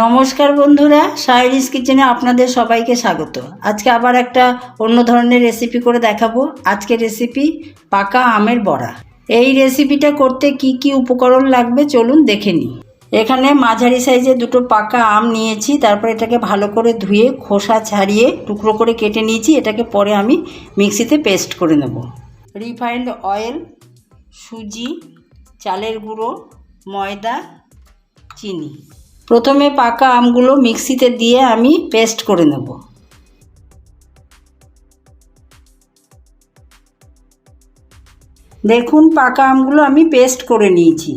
নমস্কার বন্ধুরা সাইরিস কিচেনে আপনাদের সবাইকে স্বাগত। আজকে আবার একটা অন্য ধরনের রেসিপি করে দেখাবো। আজকে রেসিপি পাকা আমের বড়া। এই রেসিপিটা করতে কি কি উপকরণ লাগবে চলুন দেখে নিই। এখানে মাঝারি সাইজে দুটো পাকা আম নিয়েছি, তারপর এটাকে ভালো করে ধুয়ে খোসা ছাড়িয়ে টুকরো করে কেটে নিয়েছি, এটাকে পরে আমি মিক্সিতে পেস্ট করে নেব। রিফাইন্ড অয়েল সুজি, চালের গুঁড়ো, ময়দা, চিনি। প্রথমে পাকা আমগুলো মিক্সিতে দিয়ে আমি পেস্ট করে নেব। দেখুন, পাকা আমগুলো আমি পেস্ট করে নিয়েছি।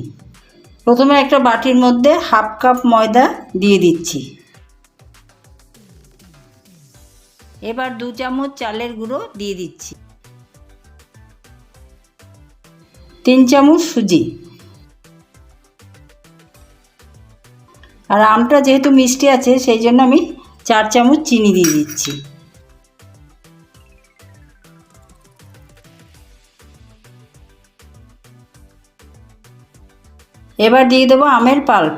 প্রথমে একটা বাটির মধ্যে হাফ কাপ ময়দা দিয়ে দিচ্ছি। এবার দু চামচ চালের গুঁড়ো দিয়ে দিচ্ছি। তিন চামচ সুজি। আর আমটা যেহেতু মিষ্টি আছে, সেই জন্য আমি চার চামচ চিনি দিয়ে দিচ্ছি। এবার দিয়ে দেবো আমের পাল্প।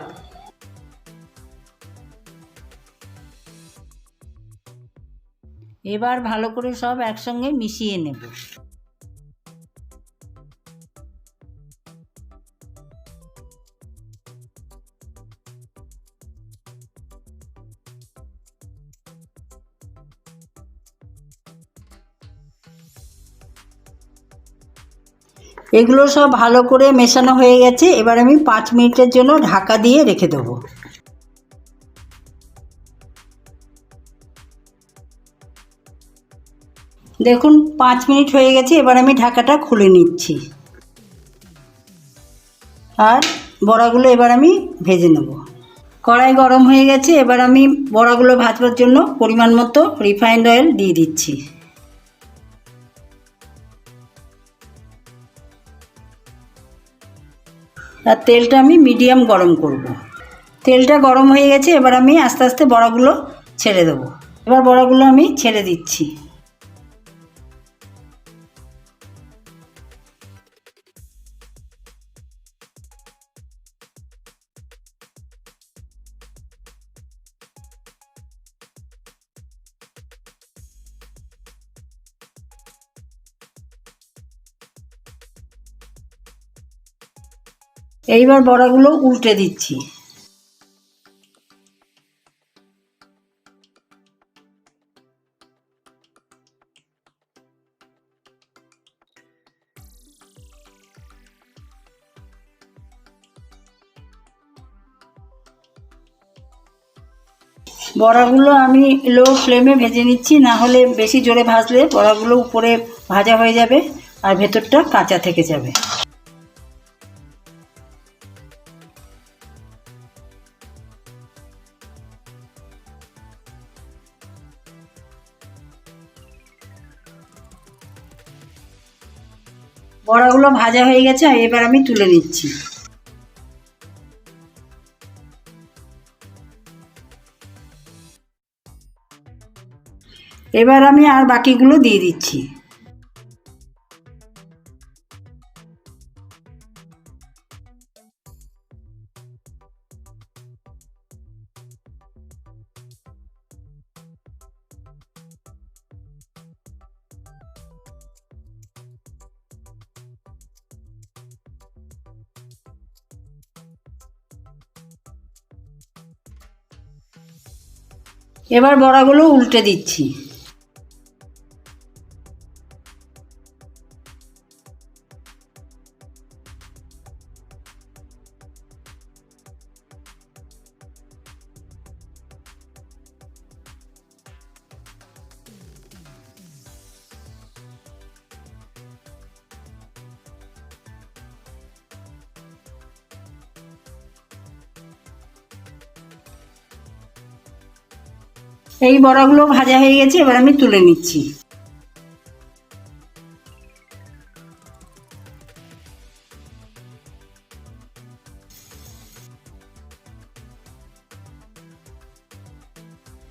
এবার ভালো করে সব একসঙ্গে মিশিয়ে নেব। এগুলো সব ভালো করে মেশানো হয়ে গেছে। এবার আমি পাঁচ মিনিটের জন্য ঢাকা দিয়ে রেখে দেবো। দেখুন, পাঁচ মিনিট হয়ে গেছে, এবার আমি ঢাকাটা খুলে নিচ্ছি। আর বড়াগুলো এবার আমি ভেজে নেব। কড়াই গরম হয়ে গেছে, এবার আমি বড়াগুলো ভাজবার জন্য পরিমাণ মতো রিফাইন্ড অয়েল দিয়ে দিচ্ছি। আর তেলটা আমি মিডিয়াম গরম করব। তেলটা গরম হয়ে গেছে, এবার আমি আস্তে আস্তে বড়াগুলো ছেড়ে দেবো এবার বড়াগুলো আমি ছেড়ে দিচ্ছি এইবার বড়াগুলো উল্টে দিচ্ছি। বড়াগুলো আমি লো ফ্লেমে ভেজে নিচ্ছি, না হলে বেশি জোরে ভাজলে বড়াগুলো উপরে ভাজা হয়ে যাবে আর ভেতরটা কাঁচা থেকে যাবে। বড়াগুলো ভাজা হয়ে গেছে এবার আমি তুলে নিচ্ছি। এবার আমি আর বাকিগুলো দিয়ে দিচ্ছি। এবার বড়াগুলো উল্টে দিচ্ছি। এই বড়াগুলো ভাজা হয়ে গেছে, এবার আমি তুলে নিচ্ছি।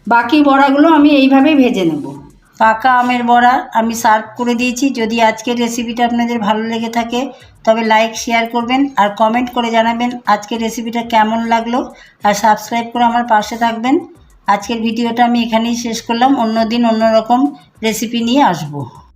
বাকি বড়াগুলো আমি এইভাবে ভেজে নেব। পাকা আমের বড়া আমি সার্ভ করে দিয়েছি। যদি আজকের রেসিপিটা আপনাদের ভালো লেগে থাকে, তবে লাইক, শেয়ার করবেন আর কমেন্ট করে জানাবেন আজকের রেসিপিটা কেমন লাগল। আর সাবস্ক্রাইব করে আমার পাশে থাকবেন। আজকের ভিডিওটা আমি এখানেই শেষ করলাম। অন্য দিন অন্যরকম রেসিপি নিয়ে আসব।